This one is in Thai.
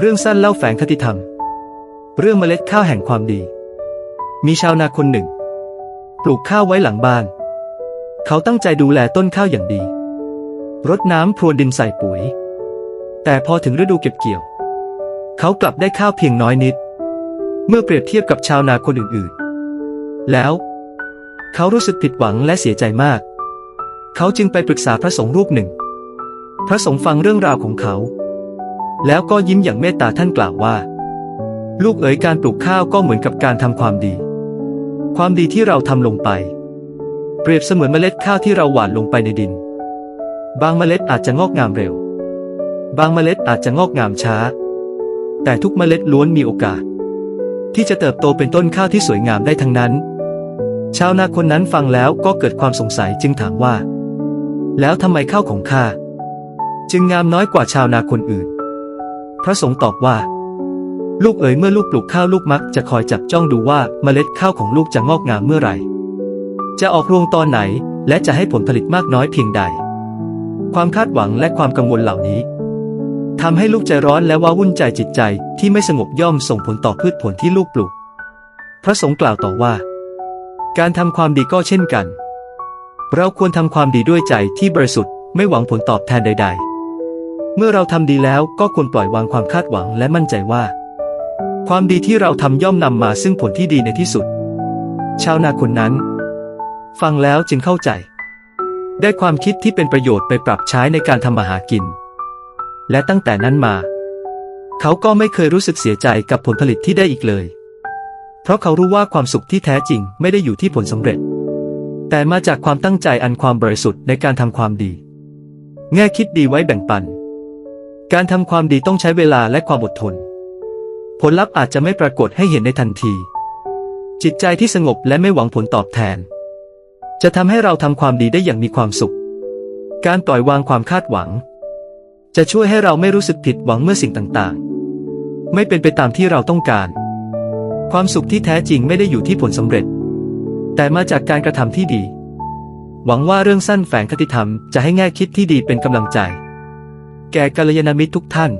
เรื่องสั้นเล่าแฝงคติธรรม เรื่องเมล็ดข้าวแห่งความดี มีชาวนาคนหนึ่ง ปลูกข้าวไว้หลังบ้าน เขาตั้งใจดูแลต้นข้าวอย่างดี รดน้ำพรวนดินใส่ปุ๋ย แต่พอถึงฤดูเก็บเกี่ยว เขากลับได้ข้าวเพียงน้อยนิด เมื่อเปรียบเทียบกับชาวนาคนอื่นๆ แล้ว เขารู้สึกผิดหวังและเสียใจมาก เขาจึงไปปรึกษาพระสงฆ์รูปหนึ่ง พระสงฆ์ฟังเรื่องราวของเขา แล้วก็ยิ้มอย่างเมตตาท่านกล่าวว่า ลูกเอ๋ยการปลูกข้าวก็เหมือนกับการทำความดี ความดีที่เราทำลงไป เปรียบเสมือนเมล็ดข้าวที่เราหว่านลงไปในดิน บางเมล็ดอาจจะงอกงามเร็ว บางเมล็ดอาจจะงอกงามช้า แต่ทุกเมล็ดล้วนมีโอกาส ที่จะเติบโตเป็นต้นข้าวที่สวยงามได้ทั้งนั้น ชาวนาคนนั้นฟังแล้วก็เกิดความสงสัยจึงถามว่า แล้วทำไมข้าวของข้าจึงงามน้อยกว่าชาวนาคนอื่น พระสงฆ์ตอบว่า ลูกเอ๋ยเมื่อลูกปลูกข้าวลูกมักจะคอยจับจ้องดูว่าเมล็ดข้าวของลูกจะงอกงามเมื่อไหร่ จะออกรวงตอนไหนและจะให้ผลผลิตมากน้อยเพียงใด ความคาดหวังและความกังวลเหล่านี้ทำให้ลูกใจร้อนและว้าวุ่นใจจิตใจที่ไม่สงบย่อมส่งผลต่อพืชผลที่ลูกปลูก พระสงฆ์กล่าวต่อว่า การทำความดีก็เช่นกัน เราควรทำความดีด้วยใจที่บริสุทธิ์ไม่หวังผลตอบแทนใด ๆ เมื่อเราทำดีแล้วก็ควรปล่อยวางความคาดหวังและมั่นใจว่า ความดีที่เราทำย่อมนำมาซึ่งผลที่ดีในที่สุด ชาวนาคนนั้น ฟังแล้วจึงเข้าใจ ได้ความคิดที่เป็นประโยชน์ไปปรับใช้ในการทำมาหากิน และตั้งแต่นั้นมา เขาก็ไม่เคยรู้สึกเสียใจกับผลผลิตที่ได้อีกเลย เพราะเขารู้ว่าความสุขที่แท้จริงไม่ได้อยู่ที่ผลสำเร็จ แต่มาจากความตั้งใจอันความบริสุทธิ์ในการทำความดี แง่คิดดีไว้แบ่งปัน การทำความดีต้องใช้เวลาและความอดทน ผลลัพธ์อาจจะไม่ปรากฏให้เห็นในทันที จิตใจที่สงบและไม่หวังผลตอบแทน จะทำให้เราทำความดีได้อย่างมีความสุข การปล่อยวางความคาดหวัง จะช่วยให้เราไม่รู้สึกผิดหวังเมื่อสิ่งต่างๆ ไม่เป็นไปตามที่เราต้องการ ความสุขที่แท้จริงไม่ได้อยู่ที่ผลสำเร็จ แต่มาจากการกระทำที่ดี หวังว่าเรื่องสั้นแฝงคติธรรมจะให้แง่คิดที่ดีเป็นกำลังใจ แก่กัลยาณมิตรทุกท่าน